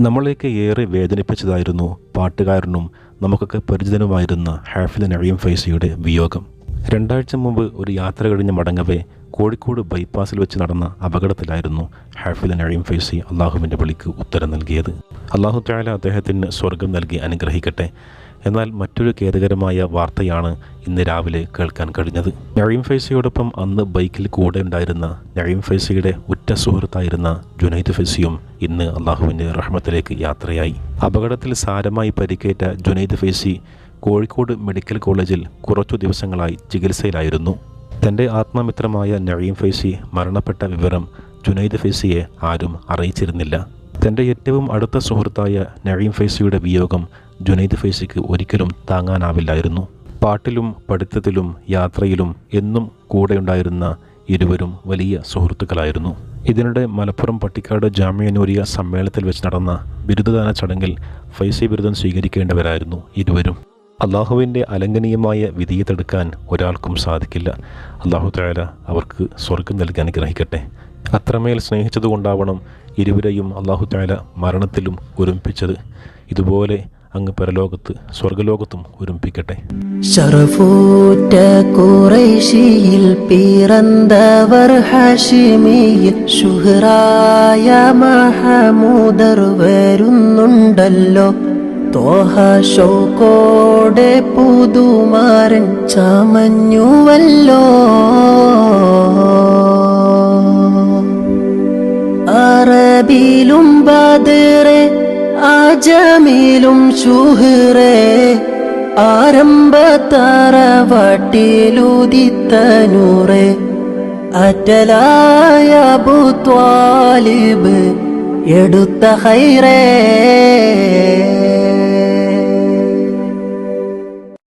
നമ്മളെയൊക്കെ ഏറെ വേദനിപ്പിച്ചതായിരുന്നു പാട്ടുകാരനും നമുക്കൊക്കെ പരിചിതനുമായിരുന്ന ഹാഫിദ് നഴീം ഫൈസിയുടെ വിയോഗം. രണ്ടാഴ്ച മുമ്പ് ഒരു യാത്ര കഴിഞ്ഞ് മടങ്ങവേ കോഴിക്കോട് ബൈപ്പാസിൽ വെച്ച് നടന്ന അപകടത്തിലായിരുന്നു ഹാഫിദ് നഴീം ഫൈസി അള്ളാഹുവിന്റെ വിളിക്ക് ഉത്തരം നൽകിയത്. അള്ളാഹു താല അദ്ദേഹത്തിന് സ്വർഗം നൽകി അനുഗ്രഹിക്കട്ടെ. എന്നാൽ മറ്റൊരു ഖേദകരമായ വാർത്തയാണ് ഇന്ന് രാവിലെ കേൾക്കാൻ കഴിഞ്ഞത്. നഴീം ഫൈസിയോടൊപ്പം അന്ന് ബൈക്കിൽ കൂടെ ഉണ്ടായിരുന്ന നഴീം ഫൈസിയുടെ ഉറ്റ സുഹൃത്തായിരുന്ന ജുനൈദ് ഫൈസിയും ഇന്ന് അള്ളാഹുവിന്റെ റഹ്മത്തിലേക്ക് യാത്രയായി. അപകടത്തിൽ സാരമായി പരിക്കേറ്റ ജുനൈദ് ഫൈസി കോഴിക്കോട് മെഡിക്കൽ കോളേജിൽ കുറച്ചു ദിവസങ്ങളായി ചികിത്സയിലായിരുന്നു. തന്റെ ആത്മമിത്രമായ നഴീം ഫൈസി മരണപ്പെട്ട വിവരം ജുനൈദ് ഫൈസിയെ ആരും അറിയിച്ചിരുന്നില്ല. തന്റെ ഏറ്റവും അടുത്ത സുഹൃത്തായ നഴീം ഫൈസിയുടെ വിയോഗം ജുനൈദ് ഫൈസിക്ക് ഒരിക്കലും താങ്ങാനാവില്ലായിരുന്നു. പാട്ടിലും പഠിത്തത്തിലും യാത്രയിലും എന്നും കൂടെയുണ്ടായിരുന്ന ഇരുവരും വലിയ സുഹൃത്തുക്കളായിരുന്നു. ഇതിനിടെ മലപ്പുറം പട്ടിക്കാട് ജാമ്യ നൂരിയ സമ്മേളനത്തിൽ വെച്ച് നടന്ന ബിരുദദാന ചടങ്ങിൽ ഫൈസി ബിരുദം സ്വീകരിക്കേണ്ടവരായിരുന്നു ഇരുവരും. അള്ളാഹുവിന്റെ അലംഘനീയമായ വിധിയെ തടുക്കാൻ ഒരാൾക്കും സാധിക്കില്ല. അള്ളാഹു തായാല അവർക്ക് സ്വർഗം നൽകി അനുഗ്രഹിക്കട്ടെ. അത്രമേൽ സ്നേഹിച്ചതുകൊണ്ടാവണം ഇരുവരെയും അള്ളാഹു താല മരണത്തിലും ഒരുമിപ്പിച്ചത്. ഇതുപോലെ അങ്ങ് പരലോകത്ത് സ്വർഗലോകത്തും ഒരുമിപ്പിക്കട്ടെ. ഷറഫൂറ്റ കുറേശിയിൽ പിറന്നവർ ഹഷിമിയിൽ ഷുഹറായ മഹമൂദർ വരുന്നുണ്ടല്ലോ. തോഹ ഷോക്കോടെ പുതുമാരൻ ചമഞ്ഞുവല്ലോ. അറബിലും ബദറെ ആജമിലും ഷുഹറെ ആരംഭത്തറവട്ടിലുദിത്തനൂറെ അറ്റലായ ബുത്വാലിബ് എടുത്ത ഹൈറേ.